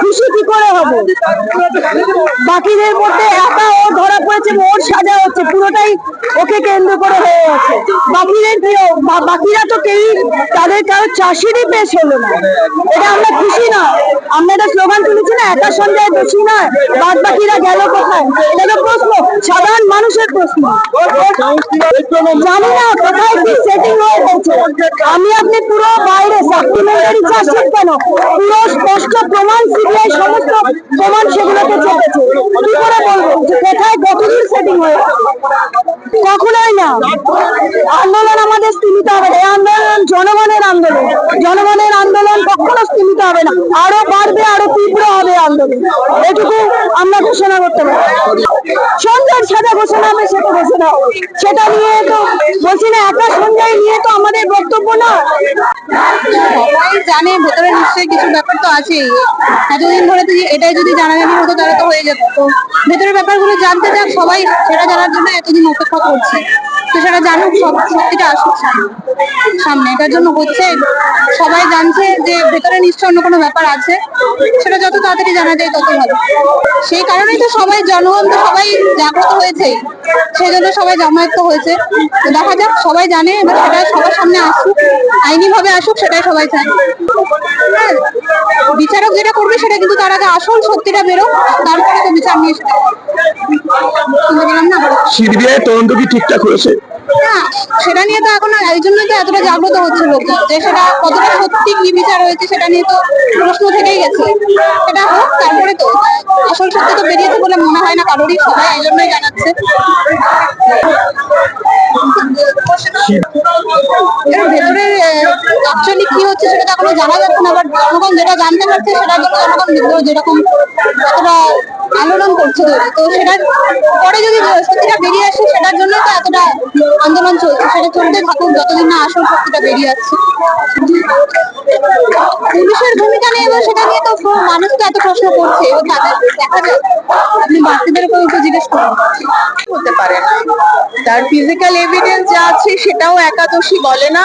খুশি কি করে হব? বাকিদের মধ্যে একা ও ধরা পড়েছে ওর সাজা হচ্ছে পুরোটাই ওকে কেন্দ্র করে হয়ে গেছে। বাকিদের বাকিরা তো কেউই তাদের কারও চাষিরই পেশ হলো না। এটা আমরা খুশি না। আমরা একটা স্লোগান তুলেছি না একা সন্ধ্যায় দোষী না বাদ বাকিরা গেল কোথায়? এটা তো প্রশ্ন সাধারণ মানুষের প্রশ্ন। জানি না কোথায় কি সেটিং আমি আপনি পুরো বাইরে সাপ্লিমেন্টারি চার্জশিট কেন? পুরো স্পষ্ট প্রমাণ সিবিআই সমস্ত প্রমাণ সেগুলোকে চেপেছে কি করে বলব? কোথায়, কতদূর সেটিং হয়ে কখনোই না। আন্দোলন আমাদের স্থিমিত হবে এই আন্দোলন জনগণের আন্দোলন। জনগণের আন্দোলন কখনো স্থিমিত হবে না। আরও বাড়বে, আরও তীব্র হবে আন্দোলন। এটুকু আমরা ঘোষণা করতে পারি। সাথে ঘোষণা হবে, সেটা হবে। সেটা নিয়ে তো বলছি না, একা সন্ধ্যায় নিয়ে তো আমাদের বক্তব্য না। সবাই জানে, ভেতরে নিশ্চয়ই কিছু ব্যাপার তো আছেই। এতদিন ধরে তো এটাই যদি জানাজানি হতো, তাহলে তো হয়ে যেত। তো ভেতরের ব্যাপারগুলো জানতে যাক সবাই, সেটা জানার জন্য এতদিন অপেক্ষা করছে। তো সেটা জানুক, সব সত্যিটা আসুক। সামনে। এটার জন্য হচ্ছে, সবাই জানছে যে ভেতরে নিশ্চয় অন্য কোনো ব্যাপার আছে। সেটা যত তাড়াতাড়ি জানা যায় তত ভালো। সেই কারণেই তো সবাই জনগণ, তো সবাই জাগ্রত হয়েছে। সেই জন্য সবাই জমায়েত হয়েছে। দেখা যাক সবাই জানে এবার সেটা সবার সামনে আসুক আইনি ভাবে আসুক সেটাই সবাই চায়। হ্যাঁ, বিচারক যেটা করবে সেটা কিন্তু তার আগে আসল সত্যিটা বেরো তারপরে তো বিচার নিয়ে সিবিআই তদন্ত কি ঠিকঠাক হয়েছে না সেটা নিয়ে তো এখন এই জন্যই তো এতটা জাগ্রত হচ্ছে লোক যে সেটা কতটা সত্যি কি বিচার হয়েছে সেটা নিয়ে তো প্রশ্ন থেকেই গেছে। সেটা হোক তারপরে তো আসল সত্যি তো বেরিয়েছে বলে মনে হয় না কারোরই সবাই এই জন্যই জানাচ্ছে। এর ভেতরে অ্যাকচুয়ালি কি হচ্ছে সেটা তো এখনও জানা যাচ্ছে না বাট জনগণ যেটা জানতে পারছে সেটা জনগণ যেরকম এতটা আন্দোলন করছে তো সেটার পরে যদি সত্যিটা বেরিয়ে আসে, সেটার জন্য তো এতটা আন্দোলন চলছে। সেটা চলতে থাকুক, যতদিন না আসল সত্যিটা বেরিয়ে আসছে। পুলিশের সেটা নিয়ে তো মানুষ তো এত প্রশ্ন করছে বাচ্চাদের উপর জিজ্ঞেস পারে। তার ফিজিক্যাল এভিডেন্স যা আছে সেটাও একাদশী বলে না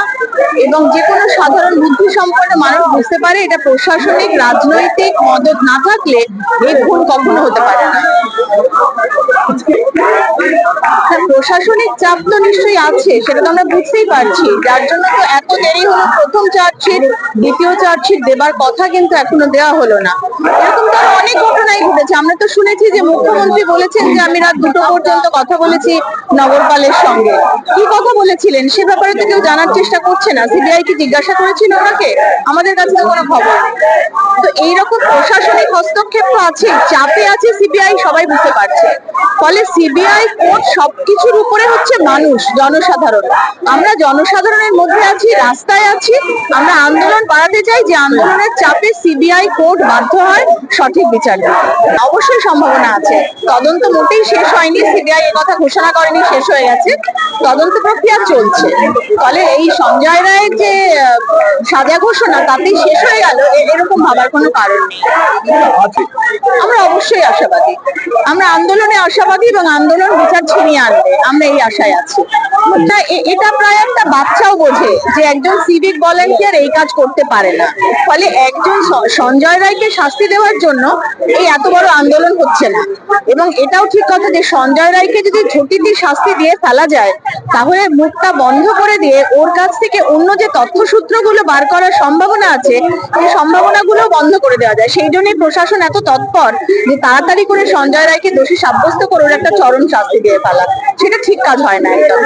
এবং যে কোনো সাধারণ বুদ্ধি সম্পন্ন মানুষ বুঝতে পারে এটা প্রশাসনিক, রাজনৈতিক মদত না থাকলে এই খুন কখনো হতে পারে না। প্রশাসনিক চাপ তো নিশ্চয়ই আছে, সেটা তো আমরা বুঝতেই পারছি। যার জন্য তো এত দেরি হলো প্রথম চার্জশিট, দ্বিতীয় চার্জশিট দেবার কথা কিন্তু এখনও দেওয়া হলো না। এরকম তো অনেক ঘটনাই ঘটেছে। আমরা তো শুনেছি যে মুখ্যমন্ত্রী বলেছেন যে আমি রাত দুটো পর্যন্ত কথা বলেছি নগরপালের সঙ্গে। কি কথা বলেছিলেন? সে ব্যাপারে তো কেউ জানার চেষ্টা করছে না। সিবিআই কি জিজ্ঞাসা করেছিল ওনাকে? আমাদের কাছে তো কোনো খবর। তো এইরকম প্রশাসনিক হস্তক্ষেপ তো আছে চাপে আছে সিবিআই, সবাই বুঝতে পারছে। ফলে সিবিআই কোর্ট সবকিছুর উপরে হচ্ছে মানুষ জনসাধারণ। আমরা জনসাধারণের মধ্যে আছি রাস্তায় আছি। আমরা আন্দোলন বাড়াতে চাই যে আন্দোলনের চাপে সিবিআই কোর্ট বাধ্য হয় সঠিক বিচার অবশ্যই সম্ভাবনা আছে। তদন্ত মোটেই শেষ হয়নি সিবিআই কথা ঘোষণা করেনি শেষ হয়ে গেছে। তদন্ত প্রক্রিয়া চলছে। ফলে এই সঞ্জয় রায়ের যে সাজা ঘোষণা তাতেই শেষ হয়ে গেল এরকম ভাবার কোনো কারণ নেই। আমরা অবশ্যই আশাবাদী। আমরা আন্দোলনে আশাবাদী। এবং আন্দোলন বিচার ছিনিয়ে আনবে আমরা এই আশায় আছি। তা এটা প্রায় একটা বাচ্চাও বোঝে যে একজন সিভিক ভলেন্টিয়ার এই কাজ করতে পারে না। ফলে একজন সঞ্জয় রায়কে শাস্তি দেওয়ার জন্য এই এত বড় আন্দোলন হচ্ছে না। এবং এটাও ঠিক কথা যে সঞ্জয় রায়কে যদি ঝুঁকিতে শাস্তি দিয়ে ফেলা যায়, তাহলে মুখটা বন্ধ করে দিয়ে ওর কাছ থেকে অন্য যে তথ্য তথ্যসূত্রগুলো বার করার সম্ভাবনা আছে, সেই সম্ভাবনাগুলো বন্ধ করে দেওয়া যায়। সেই জন্যই প্রশাসন এত তৎপর যে তাড়াতাড়ি করে সঞ্জয় রায়কে দোষী সাব্যস্ত করে ওর একটা চরম শাস্তি দিয়ে ফেলা। সেটা ঠিক কাজ হয় না একদম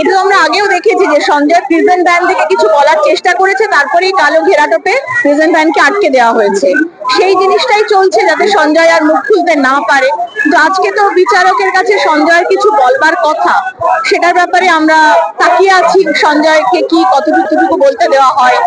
এটা আমরা আগেও দেখেছি যে সঞ্জয় প্রিজেন্ট ভ্যান থেকে কিছু বলার চেষ্টা করেছে, তারপরেই কালো ঘেরাটোপে প্রিজেন্ট ভ্যানকে আটকে দেওয়া হয়েছে। সেই জিনিসটাই চলছে যাতে সঞ্জয় আর মুখ খুলতে না পারে। কিন্তু আজকে তো বিচারকের কাছে সঞ্জয়ের কিছু বলবার কথা। সেটার ব্যাপারে আমরা তাকিয়ে আছি সঞ্জয়কে কি কতটুকু বলতে দেওয়া হয়।